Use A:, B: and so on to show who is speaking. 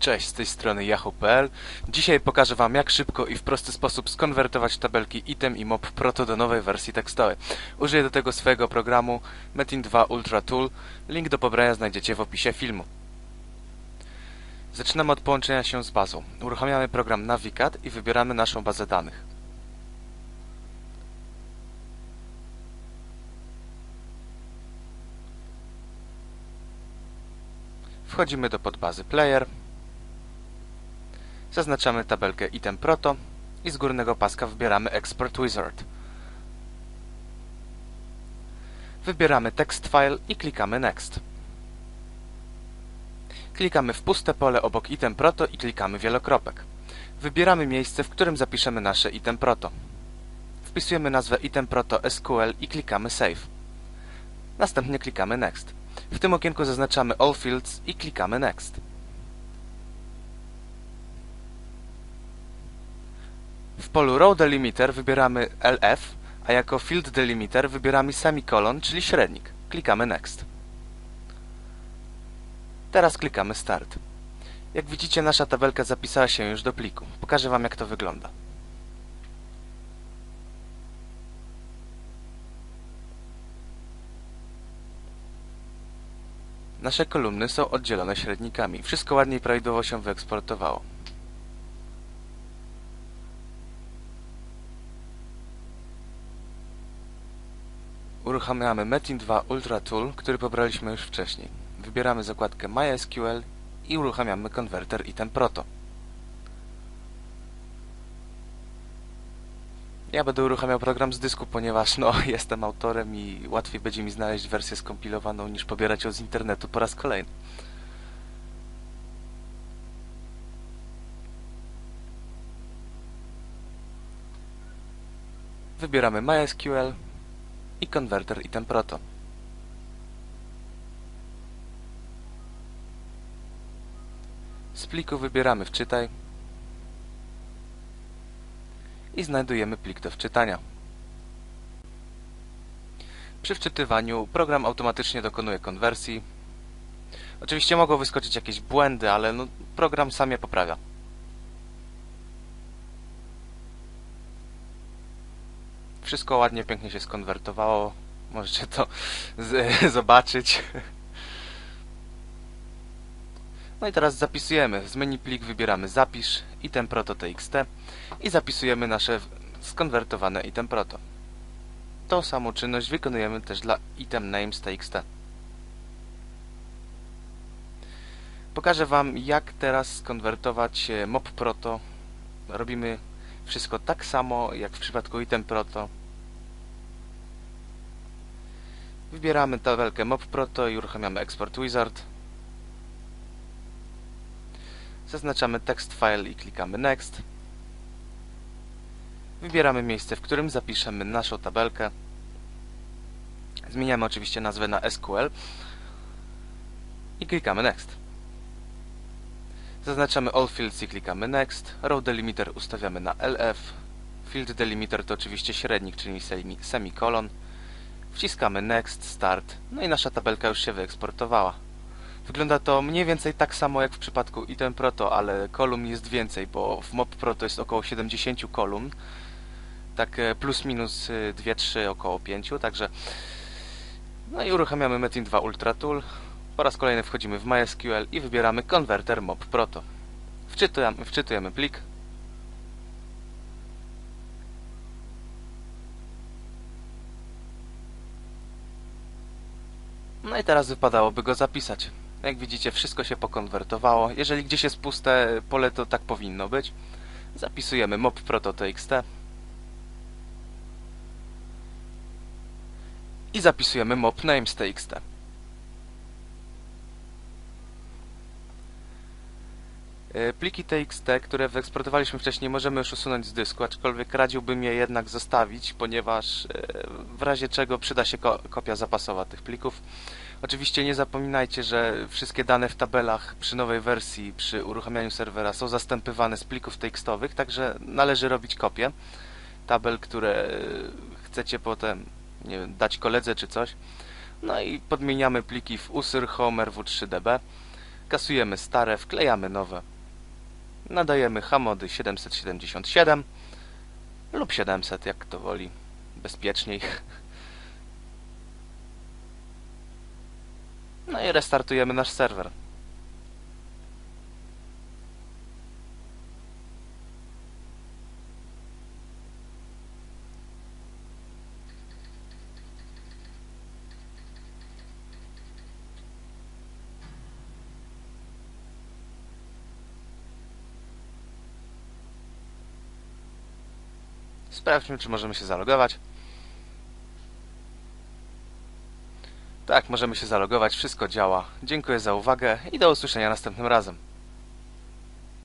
A: Cześć, z tej strony yahoo.pl. Dzisiaj pokażę Wam jak szybko i w prosty sposób skonwertować tabelki item i mob proto do nowej wersji tekstowej. Użyję do tego swojego programu Metin 2 Ultra Tool. Link do pobrania znajdziecie w opisie filmu. Zaczynamy od połączenia się z bazą. Uruchamiamy program Navigat i wybieramy naszą bazę danych. Wchodzimy do podbazy Player. Zaznaczamy tabelkę item proto i z górnego paska wybieramy Export Wizard. Wybieramy text file i klikamy Next. Klikamy w puste pole obok item proto i klikamy wielokropek. Wybieramy miejsce, w którym zapiszemy nasze item proto. Wpisujemy nazwę item proto SQL i klikamy Save. Następnie klikamy Next. W tym okienku zaznaczamy All Fields i klikamy Next. Polu Row Delimiter wybieramy LF, a jako Field Delimiter wybieramy semikolon, czyli średnik. Klikamy Next. Teraz klikamy Start. Jak widzicie, nasza tabelka zapisała się już do pliku. Pokażę Wam, jak to wygląda. Nasze kolumny są oddzielone średnikami. Wszystko ładnie i prawidłowo się wyeksportowało. Uruchamiamy Metin 2 Ultra Tool, który pobraliśmy już wcześniej. Wybieramy zakładkę MySQL i uruchamiamy konwerter item proto. Ja będę uruchamiał program z dysku, ponieważ no, jestem autorem i łatwiej będzie mi znaleźć wersję skompilowaną niż pobierać ją z internetu po raz kolejny. Wybieramy MySQL i konwerter item proto. Z pliku wybieramy wczytaj i znajdujemy plik do wczytania. Przy wczytywaniu program automatycznie dokonuje konwersji. Oczywiście mogą wyskoczyć jakieś błędy, ale no, program sam je poprawia. Wszystko ładnie, pięknie się skonwertowało. Możecie to zobaczyć. No i teraz zapisujemy. Z menu plik wybieramy zapisz, item proto.txt i zapisujemy nasze skonwertowane item proto. Tą samą czynność wykonujemy też dla item names.txt. Pokażę Wam jak teraz skonwertować mob proto. Robimy wszystko tak samo jak w przypadku item proto. Wybieramy tabelkę mob proto i uruchamiamy export wizard. Zaznaczamy text file i klikamy next. Wybieramy miejsce, w którym zapiszemy naszą tabelkę. Zmieniamy oczywiście nazwę na SQL i klikamy next. Zaznaczamy All Fields i klikamy Next. Row Delimiter ustawiamy na LF. Field Delimiter to oczywiście średnik, czyli semikolon. Wciskamy Next, Start. No i nasza tabelka już się wyeksportowała. Wygląda to mniej więcej tak samo jak w przypadku item proto, ale kolumn jest więcej, bo w mob proto jest około 70 kolumn. Tak e, plus minus 2-3 e, około 5, także no i uruchamiamy Metin 2 Ultra Tool. Po raz kolejny wchodzimy w MySQL i wybieramy konwerter mob proto. Wczytujemy, wczytujemy plik. No i teraz wypadałoby go zapisać. Jak widzicie, wszystko się pokonwertowało. Jeżeli gdzieś jest puste pole, to tak powinno być. Zapisujemy mob proto.txt i zapisujemy mob names.txt. pliki TXT, które wyeksportowaliśmy wcześniej, możemy już usunąć z dysku, aczkolwiek radziłbym je jednak zostawić, ponieważ e, w razie czego przyda się kopia zapasowa tych plików. Oczywiście nie zapominajcie, że wszystkie dane w tabelach przy nowej wersji, przy uruchamianiu serwera są zastępywane z plików tekstowych, także należy robić kopie tabel, które chcecie potem nie wiem, dać koledze czy coś. No i podmieniamy pliki w usr, home, rw3db. kasujemy stare, wklejamy nowe. Nadajemy hamody 777 lub 700, jak to woli. Bezpieczniej. No i restartujemy nasz serwer. Sprawdźmy, czy możemy się zalogować. Tak, możemy się zalogować, wszystko działa. Dziękuję za uwagę i do usłyszenia następnym razem.